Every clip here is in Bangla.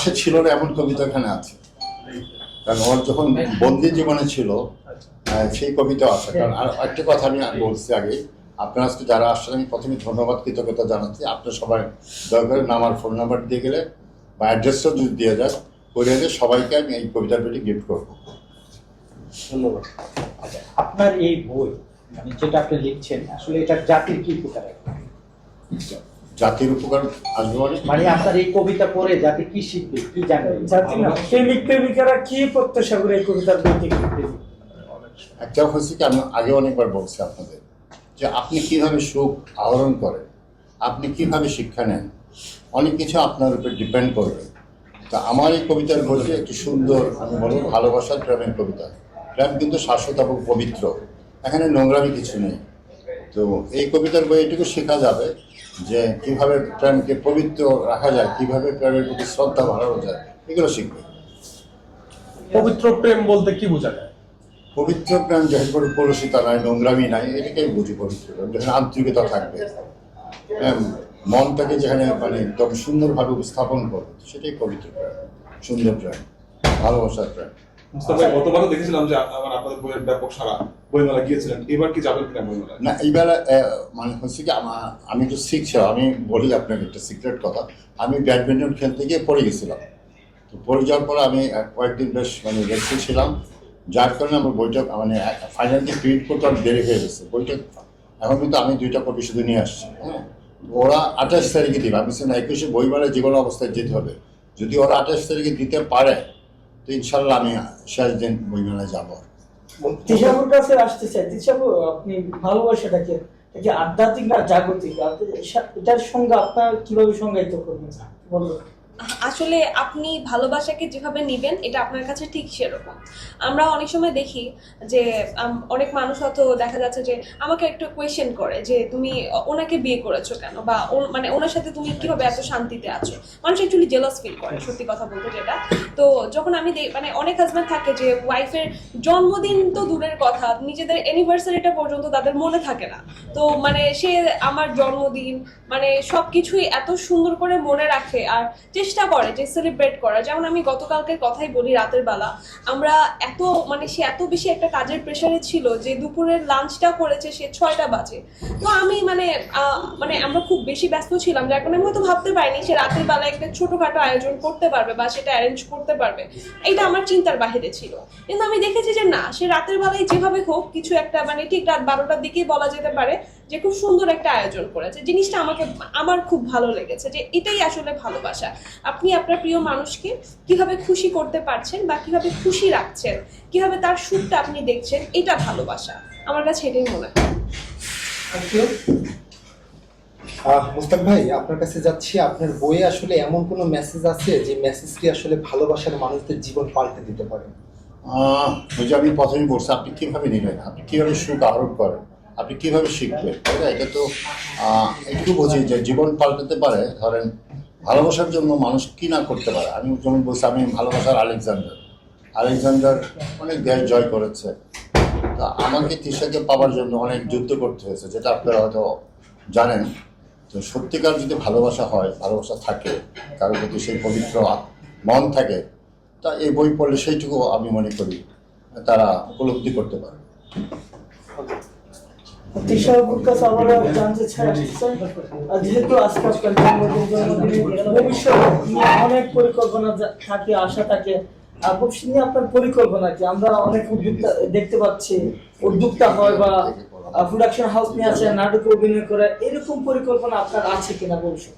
পাশে ছিল না, এমন কবিতা এখানে আছে। কারণ ওর যখন বন্দি জীবনে ছিল সেই কবিতা আছে। কারণ আর একটা কথা আমি বলছি আগে, আপনারা আজকে যারা আসছেন, আমি প্রথমে ধন্যবাদ, কৃতজ্ঞতা জানাচ্ছি। আপনার সবাই দয়া করে নামার ফোন নাম্বার দিয়ে গেলে বা অ্যাড্রেসটা যদি দিয়ে যায় করে দিয়ে সবাইকে আমি এই কবিতার পেটি গিফট করব। ধন্যবাদ। আপনার এই বই মানে যেটা আপনি লিখছেন, আসলে এটা জাতির কি উপকার? জাতির উপকার আসবে মানে? মানে আপনার এই কবিতা পড়ে জাতি কি শিখবে কি জানবে জাতি না প্রেমিক প্রেমিকারা কি প্রত্যাশা করে এই কবিতার বই থেকে একটা হচ্ছে কি আমি আগে অনেকবার বলছি আপনাদের যে আপনি কীভাবে সুখ আহরণ করেন আপনি কীভাবে শিক্ষা নেন অনেক কিছু আপনার উপর ডিপেন্ড করবে। তা আমার এই কবিতার বইটি একটি সুন্দর আমি বলব ভালোবাসার প্রেমের কবিতা। প্রেম কিন্তু শাশ্বত এবং পবিত্র এখানে নোংরামি কিছু নেই। তো এই কবিতার বই এটুকু শেখা যাবে যে কীভাবে প্রেমকে পবিত্র রাখা যায় কীভাবে প্রেমের প্রতি শ্রদ্ধা বাড়ানো যায় এগুলো শিখবে। পবিত্র প্রেম বলতে কি বোঝা যায়? পবিত্র প্রেম যেহেতু কোনো কলুষিতা নাই নোংরামি নাই এটাকেই বুঝি পবিত্র প্রেম যেখানে আন্তরিকতা থাকবে। হ্যাঁ, মনটাকে যেখানে মানে একদম সুন্দরভাবে উপস্থাপন করবে সেটাই পবিত্র প্রেম সুন্দর প্রেম ভালোবাসার প্রেম গতবারও দেখেছিলাম যে আবার আপনাদের বইয়ের ব্যাপক সারা বইমেলা গিয়েছিলেন। এবার কি যাবেন কিনা বইমেলায়? না এইবেলা আহ, মানে হচ্ছে কি আমার আমি তো শিখছিলাম আমি বলি আপনাকে একটা সিক্রেট কথা। আমি ব্যাডমিন্টন খেলতে গিয়ে পড়ে গেছিলাম। তো পড়ে যাওয়ার পরে আমি কয়েকদিন বেশ মানে রেস্টে ছিলাম। যার কারণে আমার বইটা মানে ফাইনালি প্রিন্ট করতে অনেক দেরি হয়ে গেছে। বইটা এখন কিন্তু আমি দুইটা কপি শুধু নিয়ে আসছি হ্যাঁ? ওরা আঠাশ তারিখে দিবে। আমি না একুশে বইমেলায় যে কোনো অবস্থায় যেতে হবে। যদি ওরা আঠাশ তারিখে দিতে পারে তো ইনশাল্লাহ আমি শেষ দিন বইমেলায় যাব। কাছে আসতে চাই। আপনি ভালোবাসাটাকে এটা কি আধ্যাত্মিক না জাগতিক? এটার সঙ্গে আপনার কীভাবে সংজ্ঞায়িত করবেন? বলুন। আসলে আপনি ভালোবাসাকে যেভাবে নেবেন, এটা আপনার কাছে ঠিক সেরকম। আমরা অনেক সময় দেখি যে অনেক মানুষ হয়তো দেখা যাচ্ছে যে, আমাকে একটু কোয়েশ্চেন করে যে, তুমি ওনাকে বিয়ে করেছ কেন? বা মানে ওনার সাথে তুমি কীভাবে এত শান্তিতে আছো? মানুষ অ্যাকচুয়ালি জেলাস ফিল করে, সত্যি কথা বলতে যেটা। তো যখন আমি মানে অনেক হাজব্যান্ড থাকে যে ওয়াইফের জন্মদিন তো দূরের কথা, নিজেদের অ্যানিভার্সারিটা পর্যন্ত তাদের মনে থাকে না। তো মানে সে আমার জন্মদিন মানে সব কিছুই এত সুন্দর করে মনে রাখে আর চেষ্টা করে যে সেলিব্রেট করার যেমন আমি গতকালকের কথাই বলি রাতের বেলা, আমরা এত মানে সে এত বেশি একটা কাজের প্রেশারে ছিল যে দুপুরের লাঞ্চটা করেছে সে ছয়টা বাজে। তো আমি মানে মানে আমরা খুব বেশি ব্যস্ত ছিলাম, যার কারণে আমি হয়তো ভাবতে পারিনি সে রাতের বেলা একটা ছোটখাটো আয়োজন করতে পারবে বা সেটা অ্যারেঞ্জ করতে পারবে। এটা আমার চিন্তার বাহিরে ছিল। কিন্তু আমি দেখেছি যে না, সে রাতের বেলায় যেভাবে হোক কিছু একটা মানে ঠিক রাত বারোটার দিকেই বলা যেতে পারে যে খুব সুন্দর একটা আয়োজন করেছে। জিনিসটা আমাকে, আমার খুব ভালো লেগেছে যে এটাই আসলে ভালোবাসা। আপনি আপনার প্রিয় মানুষকে কীভাবে খুশি করতে পারছেন বা কীভাবে খুশি রাখছেন, কীভাবে তার সুখটা আপনি দেখছেন, এটা ভালোবাসা। আমার কাছে এটাই মনে হয়। মুস্তাক ভাই, আপনার কাছে যাচ্ছি, আপনার বইয়ে আসলে এমন কোনো মেসেজ আছে যে মেসেজটি আসলে ভালোবাসার মানুষদের জীবন পাল্টে দিতে পারে? ওই যে আমি প্রথমেই বলছি আপনি কীভাবে নেবেন আপনি কীভাবে সুখ আহরণ করেন? আপনি কীভাবে শিখবেন তাই? এটা তো একটু বুঝি যে জীবন পাল্টাতে পারে, ধরেন ভালোবাসার জন্য মানুষ কি না করতে পারে? আমি যেমন বলছি, আমি ভালোবাসার আলেকজান্ডার। আলেকজান্ডার অনেক দেশ জয় করেছে। তা আমাকে তিশাকে পাওয়ার জন্য অনেক যুদ্ধ করতে হয়েছে, যেটা আপনারা হয়তো জানেন। তো সত্যিকার যদি ভালোবাসা হয়, ভালোবাসা থাকে কারোর প্রতি সেই পবিত্র মন থাকে, তা এই বই পড়লে সেইটুকু আমি মনে করি তারা উপলব্ধি করতে পারে। যেহেতু নিয়ে অনেক পরিকল্পনা থাকে, আশা থাকে আর নিয়ে আপনার পরিকল্পনা কি? আমরা অনেক উদ্যোক্তা দেখতে পাচ্ছি, উদ্যোক্তা হয় বা প্রোডাকশন হাউস নিয়ে আছে নাটকে অভিনয় করে, এরকম পরিকল্পনা আপনার আছে কিনা ভবিষ্যৎ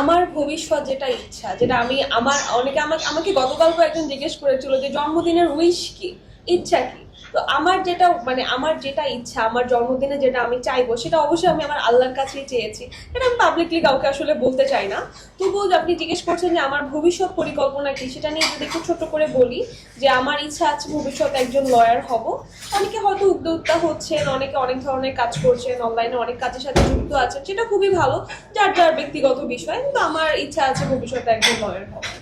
আমার ভবিষ্যৎ যেটা ইচ্ছা, যেটা আমি, আমার, অনেকে আমাকে আমাকে গতকালকে একজন জিজ্ঞেস করেছিল যে জন্মদিনের উইশ কি? ইচ্ছা কি? তো আমার যেটা মানে আমার যেটা ইচ্ছা, আমার জন্মদিনে যেটা আমি চাইব, সেটা অবশ্যই আমি আমার আল্লাহর কাছেই চেয়েছি। এটা আমি পাবলিকলি কাউকে আসলে বলতে চাই না। তবুও আপনি জিজ্ঞেস করছেন যে আমার ভবিষ্যৎ পরিকল্পনা কি? সেটা নিয়ে যদি একটু ছোট করে বলি যে আমার ইচ্ছা আছে ভবিষ্যতে একজন লয়ার হব। অনেকে হয়তো উদ্যোক্তা হচ্ছেন, অনেকে অনেক ধরনের কাজ করছেন অনলাইনে অনেক কাজের সাথে যুক্ত আছেন, সেটা খুবই ভালো, যার যার ব্যক্তিগত বিষয়। কিন্তু আমার ইচ্ছা আছে ভবিষ্যতে একজন লয়ার হওয়ার।